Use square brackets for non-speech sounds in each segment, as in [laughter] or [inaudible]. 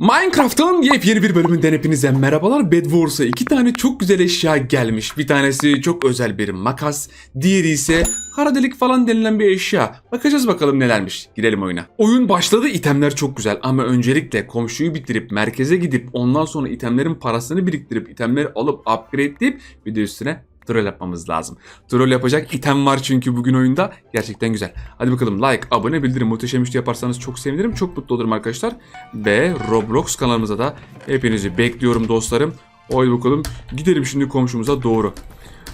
Minecraft'ın yepyeni bir bölümünden hepinize merhabalar. Bed iki tane çok güzel eşya gelmiş. Bir tanesi çok özel bir makas, diğeri ise kara delik falan denilen bir eşya. Bakacağız bakalım nelermiş. Girelim oyuna. Oyun başladı, itemler çok güzel ama öncelikle komşuyu bitirip merkeze gidip ondan sonra itemlerin parasını biriktirip itemleri alıp upgradeleyip bir de üstüne troll yapmamız lazım. Troll yapacak item var çünkü bugün oyunda. Gerçekten güzel. Hadi bakalım like, abone, bildirim, muhteşem işte yaparsanız çok sevinirim. Çok mutlu olurum arkadaşlar. Ve Roblox kanalımıza da hepinizi bekliyorum dostlarım. Haydi bakalım gidelim şimdi komşumuza doğru.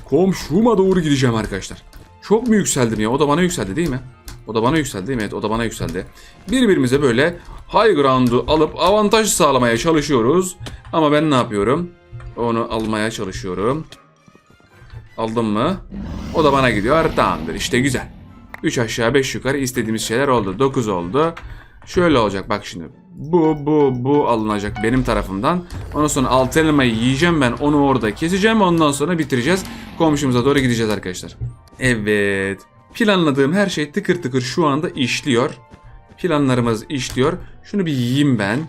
Komşuma doğru gideceğim arkadaşlar. Çok mu yükseldim ya? O da bana yükseldi değil mi? O da bana yükseldi değil mi? Evet o da bana yükseldi. Birbirimize böyle high ground'u alıp avantaj sağlamaya çalışıyoruz. Ama ben ne yapıyorum? Onu almaya çalışıyorum. Aldım mı? O da bana gidiyor. Tamamdır işte güzel. 3 aşağı 5 yukarı istediğimiz şeyler oldu. 9 oldu. Şöyle olacak bak şimdi. Bu bu bu alınacak benim tarafımdan. Ondan sonra alt elmayı yiyeceğim ben. Onu orada keseceğim. Ondan sonra bitireceğiz. Komşumuza doğru gideceğiz arkadaşlar. Evet. Planladığım her şey tıkır tıkır şu anda işliyor. Planlarımız işliyor. Şunu bir yiyeyim ben.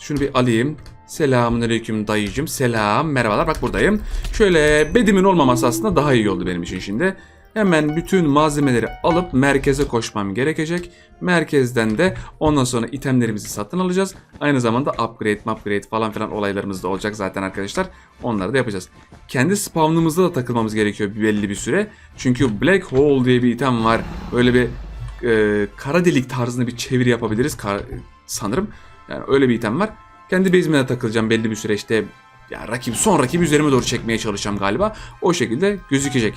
Şunu bir alayım. Selamünaleyküm dayıcım. Selam. Merhabalar. Bak buradayım. Şöyle bedimin olmaması aslında daha iyi oldu benim için şimdi. Hemen bütün malzemeleri alıp merkeze koşmam gerekecek. Merkezden de ondan sonra itemlerimizi satın alacağız. Aynı zamanda upgrade, upgrade falan filan olaylarımız da olacak zaten arkadaşlar. Onları da yapacağız. Kendi spawnımızda da takılmamız gerekiyor belli bir süre. Çünkü Black Hole diye bir item var. Böyle bir e, kara delik tarzında bir çeviri yapabiliriz sanırım. Yani öyle bir item var. Kendi base'ime takılacağım belli bir süre işte. Ya rakip son rakibi üzerime doğru çekmeye çalışacağım galiba. O şekilde gözükecek.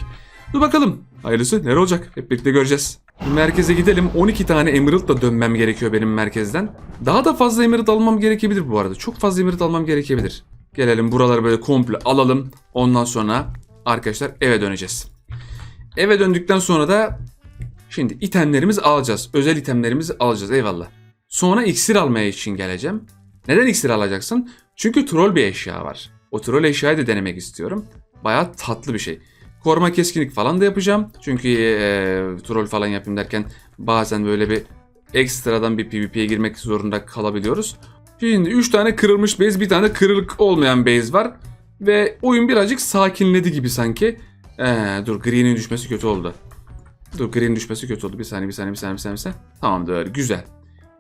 Dur bakalım. Hayırlısı ne olacak? Hep birlikte göreceğiz. Merkeze gidelim. 12 tane Emerald'la dönmem gerekiyor benim merkezden. Daha da fazla Emerald almam gerekebilir bu arada. Çok fazla Emerald almam gerekebilir. Gelelim buraları böyle komple alalım. Ondan sonra arkadaşlar eve döneceğiz. Eve döndükten sonra da şimdi itemlerimizi alacağız. Özel itemlerimizi alacağız eyvallah. Sonra iksir almaya için geleceğim. Neden iksir alacaksın? Çünkü troll bir eşya var. O troll eşyayı da denemek istiyorum. Bayağı tatlı bir şey. Koruma keskinlik falan da yapacağım. Çünkü eee, troll falan yapayım derken bazen böyle bir ekstradan bir PvP'ye girmek zorunda kalabiliyoruz. Şimdi 3 tane kırılmış base, bir tane kırılık olmayan base var. Ve oyun birazcık sakinledi gibi sanki. Ee, dur Green'in düşmesi kötü oldu. Dur Green'in düşmesi kötü oldu. Bir saniye, bir saniye, bir saniye, bir saniye. Bir saniye. Tamamdır, güzel.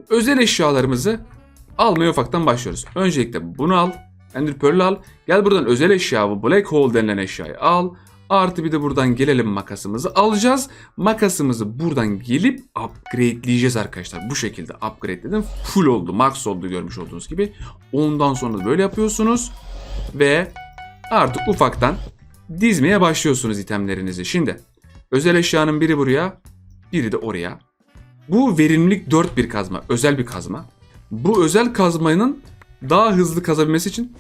Özel eşyalarımızı almaya ufaktan başlıyoruz. Öncelikle bunu al. Ender Pearl'ü al. Gel buradan özel eşya bu Black Hole denilen eşyayı al. Artı bir de buradan gelelim makasımızı alacağız. Makasımızı buradan gelip upgradeleyeceğiz arkadaşlar. Bu şekilde upgradeledim. Full oldu, max oldu görmüş olduğunuz gibi. Ondan sonra böyle yapıyorsunuz. Ve artık ufaktan dizmeye başlıyorsunuz itemlerinizi. Şimdi özel eşyanın biri buraya, biri de oraya. Bu verimlilik 4 bir kazma, özel bir kazma. Bu özel kazmanın daha hızlı kazabilmesi için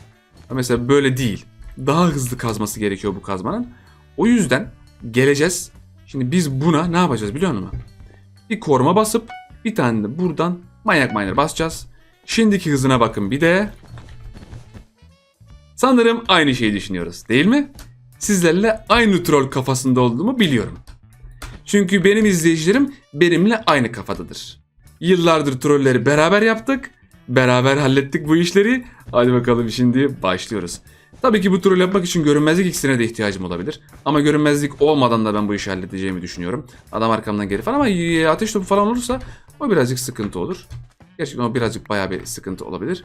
mesela böyle değil. Daha hızlı kazması gerekiyor bu kazmanın. O yüzden geleceğiz. Şimdi biz buna ne yapacağız biliyor musun? Bir koruma basıp bir tane de buradan manyak miner basacağız. Şimdiki hızına bakın bir de. Sanırım aynı şeyi düşünüyoruz değil mi? Sizlerle aynı troll kafasında olduğumu biliyorum. Çünkü benim izleyicilerim benimle aynı kafadadır. Yıllardır trolleri beraber yaptık. Beraber hallettik bu işleri. Hadi bakalım şimdi başlıyoruz. Tabii ki bu troll yapmak için görünmezlik iksirine de ihtiyacım olabilir. Ama görünmezlik olmadan da ben bu işi halledeceğimi düşünüyorum. Adam arkamdan geri falan ama ateş topu falan olursa o birazcık sıkıntı olur. Gerçekten o birazcık bayağı bir sıkıntı olabilir.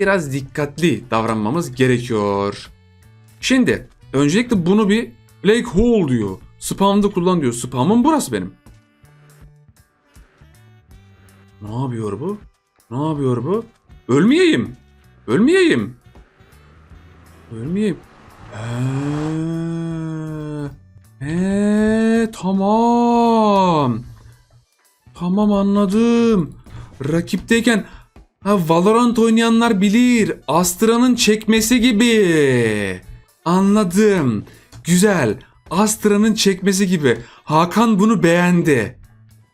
Biraz dikkatli davranmamız gerekiyor. Şimdi öncelikle bunu bir Black Hole diyor. Spam'da kullan diyor. Spam'ım burası benim. Ne yapıyor bu? Ne yapıyor bu? Ölmeyeyim. Ölmeyeyim. Ölmeyeyim. He. He, tamam. Tamam anladım. Rakipteyken ha Valorant oynayanlar bilir. Astra'nın çekmesi gibi. Anladım. Güzel. Astra'nın çekmesi gibi. Hakan bunu beğendi.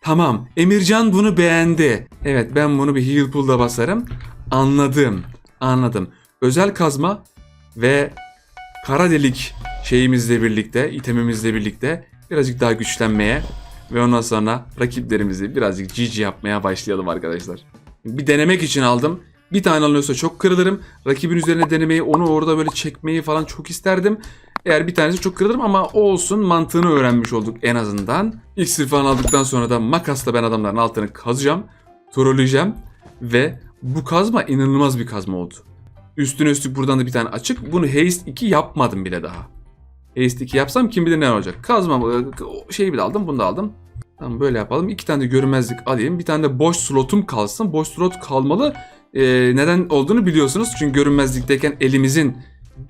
Tamam. Emircan bunu beğendi. Evet ben bunu bir heal pool'da basarım. Anladım. Anladım. Özel kazma ve kara delik şeyimizle birlikte, itemimizle birlikte birazcık daha güçlenmeye ve ondan sonra rakiplerimizi birazcık GG yapmaya başlayalım arkadaşlar. Bir denemek için aldım. Bir tane alınıyorsa çok kırılırım. Rakibin üzerine denemeyi, onu orada böyle çekmeyi falan çok isterdim. Eğer bir tanesi çok kırılırım ama olsun mantığını öğrenmiş olduk en azından. İksir falan aldıktan sonra da makasla ben adamların altını kazacağım. Trolleyeceğim. Ve bu kazma inanılmaz bir kazma oldu. Üstüne üstlük buradan da bir tane açık. Bunu Haste 2 yapmadım bile daha. Haste 2 yapsam kim bilir ne olacak. Kazma şeyi bile aldım bunu da aldım. Tamam böyle yapalım. İki tane de görünmezlik alayım. Bir tane de boş slotum kalsın. Boş slot kalmalı. Ee, neden olduğunu biliyorsunuz. Çünkü görünmezlikteyken elimizin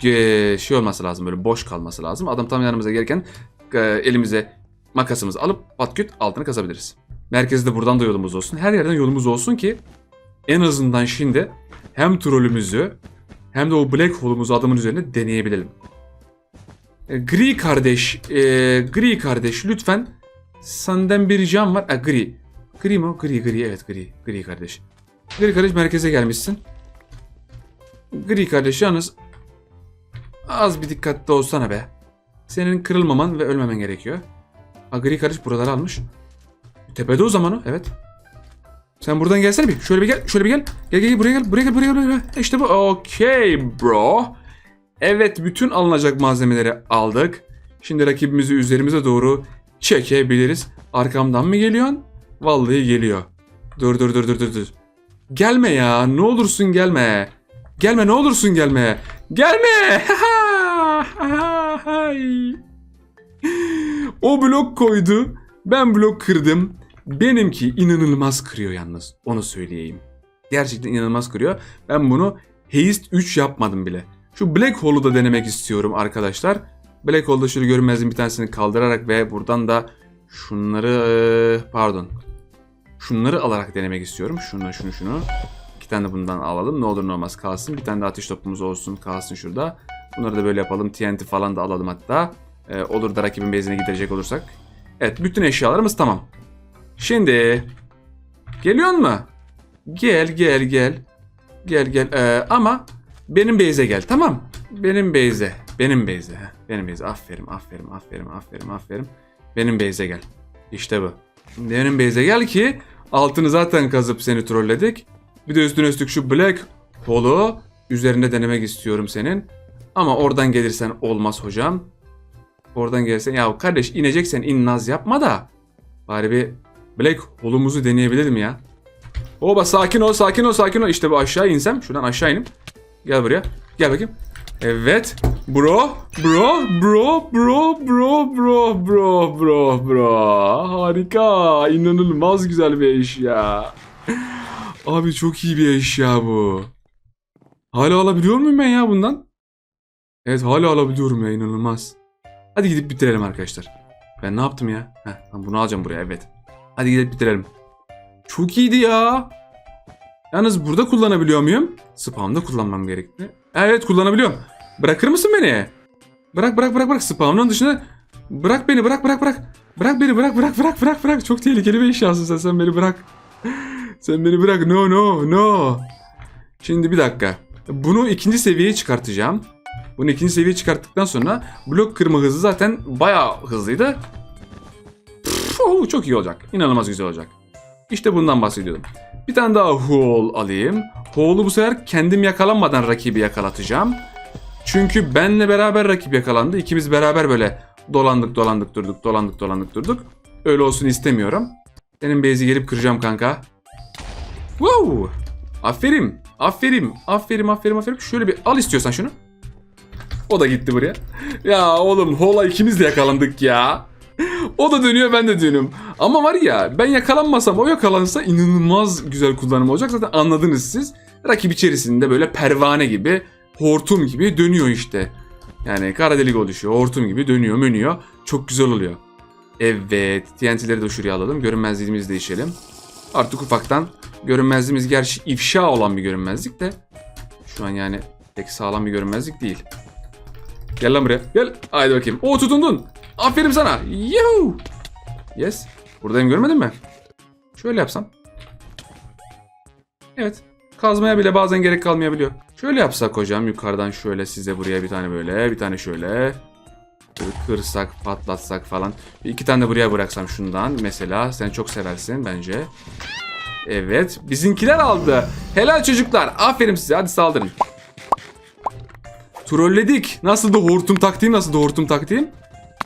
e, şey olması lazım. Böyle boş kalması lazım. Adam tam yanımıza gelirken e, elimize makasımızı alıp patküt altını kazabiliriz. Merkezde buradan da yolumuz olsun. Her yerden yolumuz olsun ki en azından şimdi hem trollümüzü hem de o black hole'umuzu adamın üzerine deneyebilelim. E, Gri kardeş, e, gri kardeş lütfen senden bir ricam var. E, gri. Gri mi o? Gri, gri. Evet gri. Gri kardeş. Gri kardeş merkeze gelmişsin. Gri kardeş yalnız az bir dikkatli olsana be. Senin kırılmaman ve ölmemen gerekiyor. Ha, gri kardeş buraları almış. Tepede o zaman o. Evet. Sen buradan gelsene bir. Şöyle bir gel. Şöyle bir gel. Gel gel gel buraya gel. Buraya gel buraya gel. Buraya. İşte bu. Okey bro. Evet bütün alınacak malzemeleri aldık. Şimdi rakibimizi üzerimize doğru çekebiliriz. Arkamdan mı geliyorsun? Vallahi geliyor. Dur dur dur dur dur dur. Gelme ya. Ne olursun gelme. Gelme ne olursun gelme. Gelme. [laughs] o blok koydu. Ben blok kırdım. Benimki inanılmaz kırıyor yalnız. Onu söyleyeyim. Gerçekten inanılmaz kırıyor. Ben bunu Haste 3 yapmadım bile. Şu Black Hole'u da denemek istiyorum arkadaşlar. Black Hole'da şöyle görünmezliğin bir tanesini kaldırarak ve buradan da şunları pardon. Şunları alarak denemek istiyorum. Şunu şunu şunu. İki tane de bundan alalım. Ne olur ne olmaz kalsın. Bir tane de ateş topumuz olsun kalsın şurada. Bunları da böyle yapalım. TNT falan da alalım hatta. Ee, olur da rakibin base'ine giderecek olursak. Evet bütün eşyalarımız tamam. Şimdi geliyor mu? Gel gel gel. Gel gel. Ee, ama benim base'e gel tamam. Benim base'e. Benim base'e. heh. Benim base'e. Aferin aferin aferin aferin aferin. Benim base'e gel. İşte bu. Benim base'e gel ki altını zaten kazıp seni trolledik. Bir de üstüne üstlük şu black hole'u üzerinde denemek istiyorum senin. Ama oradan gelirsen olmaz hocam. Oradan gelirsen ya kardeş ineceksen in naz yapma da. Bari bir black hole'umuzu deneyebilirim ya. Oba sakin ol sakin ol sakin ol. İşte bu aşağı insem. Şuradan aşağı inip. Gel buraya. Gel bakayım. Evet. Bro, bro, bro, bro, bro, bro, bro, bro, bro. Harika. İnanılmaz güzel bir eşya. Abi çok iyi bir eşya bu. Hala alabiliyor muyum ben ya bundan? Evet hala alabiliyorum ya inanılmaz. Hadi gidip bitirelim arkadaşlar. Ben ne yaptım ya? Heh, bunu alacağım buraya evet. Hadi gidip bitirelim. Çok iyiydi ya. Yalnız burada kullanabiliyor muyum? Spam'da kullanmam gerekti. Evet kullanabiliyorum. Bırakır mısın beni? Bırak bırak bırak bırak. Spam'ın dışında bırak beni bırak bırak bırak. Bırak beni bırak bırak bırak bırak bırak. Çok tehlikeli bir eşyasın sen. Sen beni bırak. Sen beni bırak. No no no. Şimdi bir dakika. Bunu ikinci seviyeye çıkartacağım. Bunu ikinci seviyeye çıkarttıktan sonra blok kırma hızı zaten bayağı hızlıydı. Pff, oh, çok iyi olacak. İnanılmaz güzel olacak. İşte bundan bahsediyordum. Bir tane daha hole alayım. Hole'u bu sefer kendim yakalanmadan rakibi yakalatacağım. Çünkü benle beraber rakip yakalandı. İkimiz beraber böyle dolandık dolandık durduk dolandık dolandık durduk. Öyle olsun istemiyorum. Senin base'i gelip kıracağım kanka. Wow! Aferin. Aferin. Aferin aferin aferin. Şöyle bir al istiyorsan şunu. O da gitti buraya. Ya oğlum Hola ikimiz de yakalandık ya. O da dönüyor ben de dönüyorum. Ama var ya ben yakalanmasam o yakalansa inanılmaz güzel kullanım olacak. Zaten anladınız siz. Rakip içerisinde böyle pervane gibi, hortum gibi dönüyor işte. Yani kara delik oluşuyor. Hortum gibi dönüyor, mönüyor. Çok güzel oluyor. Evet. TNT'leri de şuraya alalım. Görünmezliğimizi değişelim. Artık ufaktan görünmezliğimiz gerçi ifşa olan bir görünmezlik de şu an yani pek sağlam bir görünmezlik değil. Gel lan buraya. Gel. Haydi bakayım. O tutundun. Aferin sana. Yuhu. Yes. Buradayım görmedin mi? Şöyle yapsam. Evet. Kazmaya bile bazen gerek kalmayabiliyor. Şöyle yapsak hocam yukarıdan şöyle size buraya bir tane böyle bir tane şöyle. Kırsak patlatsak falan. Bir iki tane de buraya bıraksam şundan mesela. Sen çok seversin bence. Evet bizimkiler aldı. Helal çocuklar. Aferin size hadi saldırın. Trolledik. Nasıldı hortum taktiğim nasıldı hortum taktiğim?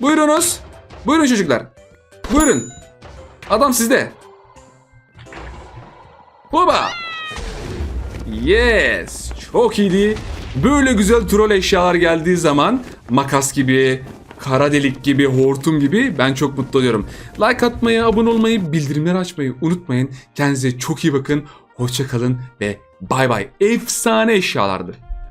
Buyurunuz. Buyurun çocuklar. Buyurun. Adam sizde. Hoba. Yes. Çok iyiydi. Böyle güzel troll eşyalar geldiği zaman makas gibi, kara delik gibi, hortum gibi ben çok mutlu oluyorum. Like atmayı, abone olmayı, bildirimleri açmayı unutmayın. Kendinize çok iyi bakın. Hoşça kalın ve bay bay. Efsane eşyalardı.